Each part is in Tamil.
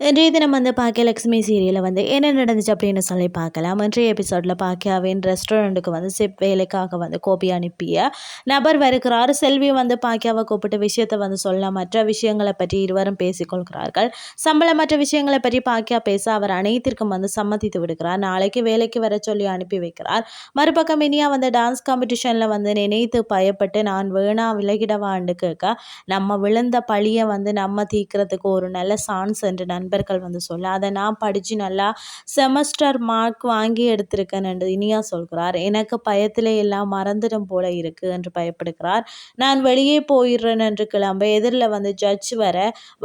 இன்றைய தினம் வந்து பாக்கியலட்சுமி சீரியலில் வந்து என்ன நடந்துச்சு அப்படின்னு சொல்லி பார்க்கலாம். இன்றைய எபிசோடில் பாக்கியாவின் ரெஸ்டாரண்ட்டுக்கு வந்து சிப் வேலைக்காக வந்து கோபி அனுப்பிய நபர் வருகிறார். செல்வி வந்து பாக்கியாவை கூப்பிட்டு விஷயத்தை வந்து சொல்ல மற்ற விஷயங்களை பற்றி இருவரும் பேசிக்கொள்கிறார்கள் சம்பளமற்ற விஷயங்களை பற்றி பாக்கியா பேச அவர் அனைத்திற்கும் வந்து சம்மதித்து விடுகிறார். நாளைக்கு வேலைக்கு வர சொல்லி அனுப்பி வைக்கிறார். மறுபக்கம் இனியா வந்து டான்ஸ் காம்படிஷனில் வந்து நினைத்து பயப்பட்டு நான் வேணா விலகிடவான்னு கேட்க நம்ம விழுந்த பழியை வந்து நம்ம தீக்கிறதுக்கு ஒரு நல்ல சான்ஸ் என்று நான் நண்பர்கள் வந்து சொல்ல அதை நான் படித்து நல்லா செமஸ்டர் மார்க் வாங்கி எடுத்திருக்கேன் என்று இனியா சொல்கிறார். எனக்கு பயத்தில் எல்லாம் மறந்துடும் போல இருக்கு என்று பயப்படுகிறார். நான் வெளியே போயிடுறேன் என்று கிளம்ப எதிரில் வந்து ஜட்ஜ் வர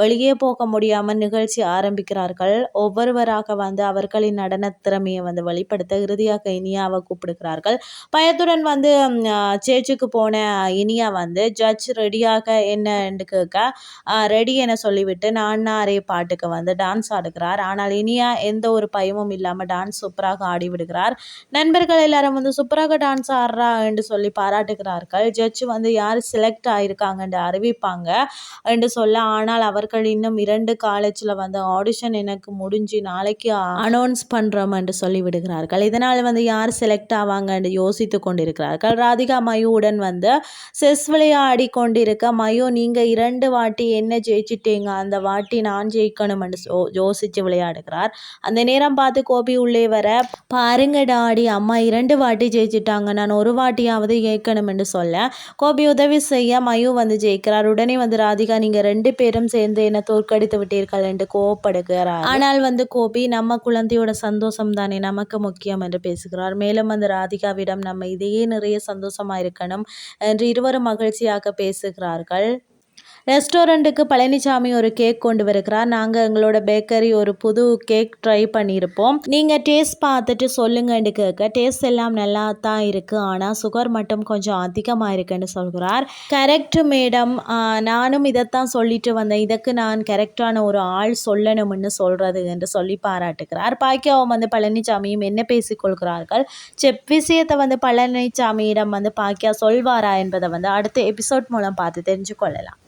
வெளியே போக முடியாமல் நிகழ்ச்சி ஆரம்பிக்கிறார்கள். ஒவ்வொருவராக வந்து அவர்களின் நடன திறமையை வந்து வெளிப்படுத்த இறுதியாக இனியாவை கூப்பிடுகிறார்கள். பயத்துடன் வந்து சேச்சுக்கு போன இனியா வந்து ஜட்ஜ் ரெடியாக என்ன என்று கேட்க ரெடி என சொல்லிவிட்டு நான் பாட்டுக்கு வந்து டான்ஸ் ஆடுகிறார். ஆனால் இனியா எந்த ஒரு பயமும் இல்லாமல் டான்ஸ் சூப்பராக ஆடி விடுகிறார். நண்பர்கள் எல்லாரும் வந்து சூப்பராக டான்ஸ் ஆடுறா என்று சொல்லி பாராட்டுகிறார்கள். ஜட்ஜ் வந்து யார் செலக்ட் ஆயிருக்காங்க என்று அறிவிப்பாங்க என்று சொல்ல ஆனால் அவர்கள் இன்னும் இரண்டு காலேஜில் வந்து ஆடிஷன் எனக்கு முடிஞ்சு நாளைக்கு அனௌன்ஸ் பண்ணுறோம் என்று சொல்லி விடுகிறார்கள். இதனால் வந்து யார் செலக்ட் ஆவாங்க என்று யோசித்து கொண்டிருக்கிறார்கள். ராதிகா மயுவுடன் வந்து செஸ் விளையாடி கொண்டிருக்க மயு நீங்கள் இரண்டு வாட்டி என்ன ஜெயிச்சிட்டீங்க? அந்த வாட்டி நான் ஜெயிக்கணும் என்று யோசித்து விளையாடுகிறார். அந்த நேரம் பார்த்து கோபி உள்ளே வர பாருங்க டாடி அம்மா இரண்டு வாட்டி ஜெயிச்சிட்டாங்க. நான் ஒரு வாட்டியாவது ஜெயிக்கணும் என்று சொல்ல. கோபி உதவி செய்ய மயு வந்து ஜெயிக்கிறார். உடனே வந்து ராதிகா நீங்கள் ரெண்டு பேரும் சேர்ந்து என்னை தோற்கடித்து விட்டீர்கள் என்று கோவப்படுகிறார். ஆனால் வந்து கோபி நம்ம குழந்தையோட சந்தோஷம் தானே நமக்கு முக்கியம் என்று பேசுகிறார். மேலும் வந்து ராதிகாவிடம் நம்ம இதையே நிறைய சந்தோஷமா இருக்கணும் என்று இருவரும் மகிழ்ச்சியாக பேசுகிறார்கள். ரெஸ்டாரண்ட்டுக்கு பழனிசாமி ஒரு கேக் கொண்டு வருகிறார் நாங்கள் எங்களோட பேக்கரி ஒரு புது கேக் ட்ரை பண்ணியிருப்போம். நீங்கள் டேஸ்ட் பார்த்துட்டு சொல்லுங்கன்னு கேட்க டேஸ்ட் எல்லாம் நல்லா தான் இருக்குது ஆனால் சுகர் மட்டும் கொஞ்சம் அதிகமாக இருக்குன்னு சொல்கிறார். கரெக்ட் மேடம் நானும் இதைத்தான் சொல்லிட்டு வந்தேன். இதுக்கு நான் கரெக்டான ஒரு ஆள் சொல்லணும்னு சொல்கிறது என்று சொல்லி பாராட்டுகிறார். பாக்கியாவும் வந்து பழனிசாமியும் என்ன பேசிக்கொள்கிறார்கள் செப் விஷயத்தை வந்து பழனிசாமியிடம் வந்து பாக்கியா சொல்வாரா என்பதை வந்து அடுத்த எபிசோட் மூலம் பார்த்து தெரிஞ்சு கொள்ளலாம்.